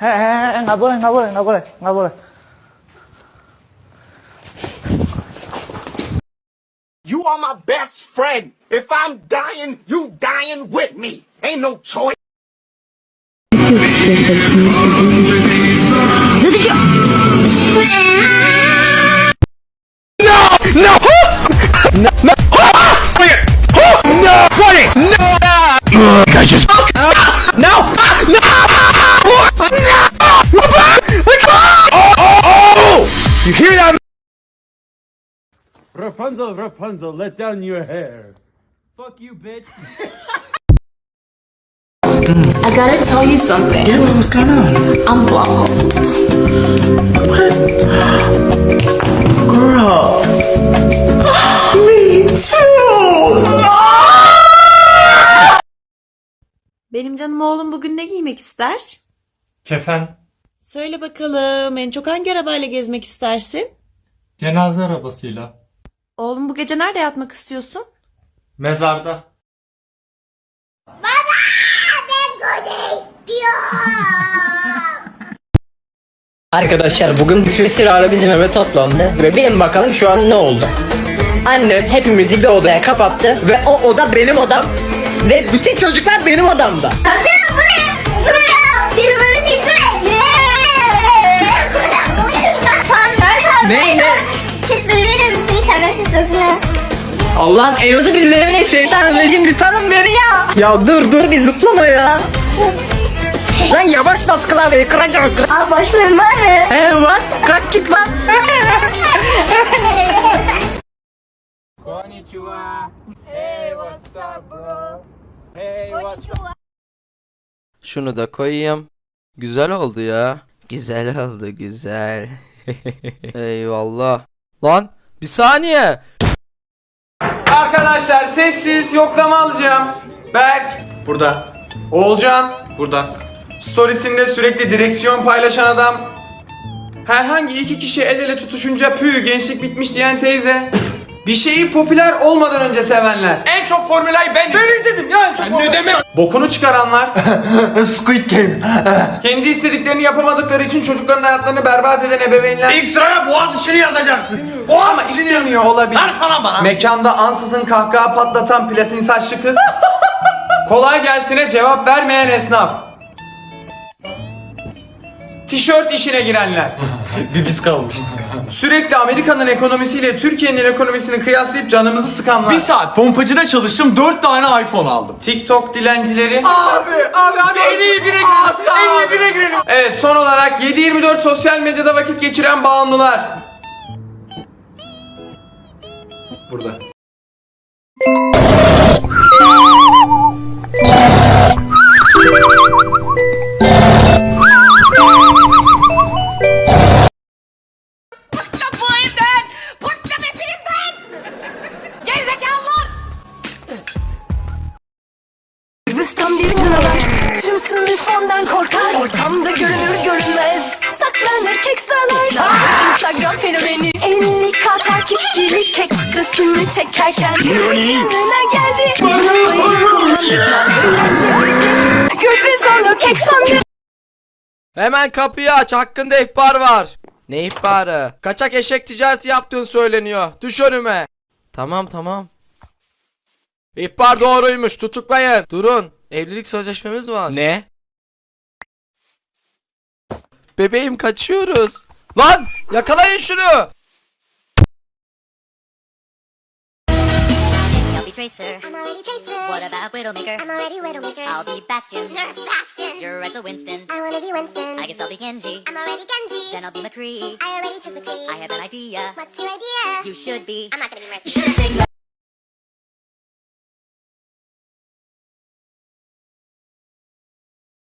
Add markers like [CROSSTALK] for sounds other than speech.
Boleh, boleh, boleh, boleh. You are my best friend. If I'm dying, you dying with me. Ain't no choice. Rapunzel, Rapunzel, let down your hair. Fuck you, bitch. I gotta tell you something. Yeah, what's going on? I'm blonde. Girl. Me too. Benim canım oğlum bugün ne giymek ister? Kefen, Söyle bakalım en çok hangi arabayla gezmek istersin? cenaze arabasıyla, Oğlum bu gece nerede yatmak istiyorsun? mezarda. Arkadaşlar bugün bütün sıralar bizim eve toplandı ve bilin bakalım şu an ne oldu. Annem hepimizi bir odaya kapattı ve o oda benim odam ve bütün çocuklar benim odamda. Canım bu ne? Bu ne ya? Biri böyle çeksene. Allah'ım eyyuzu birilerine şeytan rejim bir sanın beni ya. Ya dur dur bir zıplama ya. Lan yavaş bas klavyeyi kıracağım. Al başlığın var mı? He var kalk git lan. Şunu da koyayım. Güzel oldu ya. Güzel oldu güzel. [LAUGHS] Eyvallah. Lan bir saniye. Arkadaşlar sessiz yoklama alacağım. Berk burada. Oğulcan burada. Storiesinde sürekli direksiyon paylaşan adam. Herhangi iki kişi el ele tutuşunca pü gençlik bitmiş diyen teyze. Bir şeyi popüler olmadan önce sevenler. En çok formülayı ben Ben izledim ya en çok ne demek? Bokunu çıkaranlar. [LAUGHS] Squid Game. [LAUGHS] Kendi istediklerini yapamadıkları için çocukların hayatlarını berbat eden ebeveynler. İlk sıraya boğaz içini yazacaksın. Ama istemiyor olabilir. Sana bana. Mekanda ansızın kahkaha patlatan platin saçlı kız. [LAUGHS] Kolay gelsine cevap vermeyen esnaf. Tişört işine girenler. [LAUGHS] Bir biz kalmıştık. Sürekli Amerika'nın ekonomisiyle Türkiye'nin ekonomisini kıyaslayıp canımızı sıkanlar. Bir saat pompacıda çalıştım 4 tane iPhone aldım. TikTok dilencileri. Abi, abi hadi en iyi bire girelim. En iyi bire girelim. Evet son olarak 7-24 sosyal medyada vakit geçiren bağımlılar. Burada. Tam bir canavar. Tüm sınıf ondan korkar. Ortamda görünür görünmez. Saklanır kekstralar. Instagram fenomeni. 50k takipçilik ekstrasını çekerken. Neler geldi? Gürbüz onu kek sandı. Hemen kapıyı aç. Hakkında ihbar var. Ne ihbarı? Kaçak eşek ticareti yaptığın söyleniyor. Düş önüme. Tamam tamam. İhbar doğruymuş. Tutuklayın. Durun. Evlilik sözleşmemiz var. Ne? Bebeğim kaçıyoruz. Lan yakalayın şunu. I'll be Tracer. I'm already Tracer. What about Widowmaker? I'm already Widowmaker. I'll be Bastion. Nerf Bastion. You're Red Winston. I wanna be Winston. I guess I'll be Genji. I'm already Genji. Then I'll be McCree. I already chose McCree. I have an idea. What's your idea? You should be. I'm not gonna be Mercy. You should think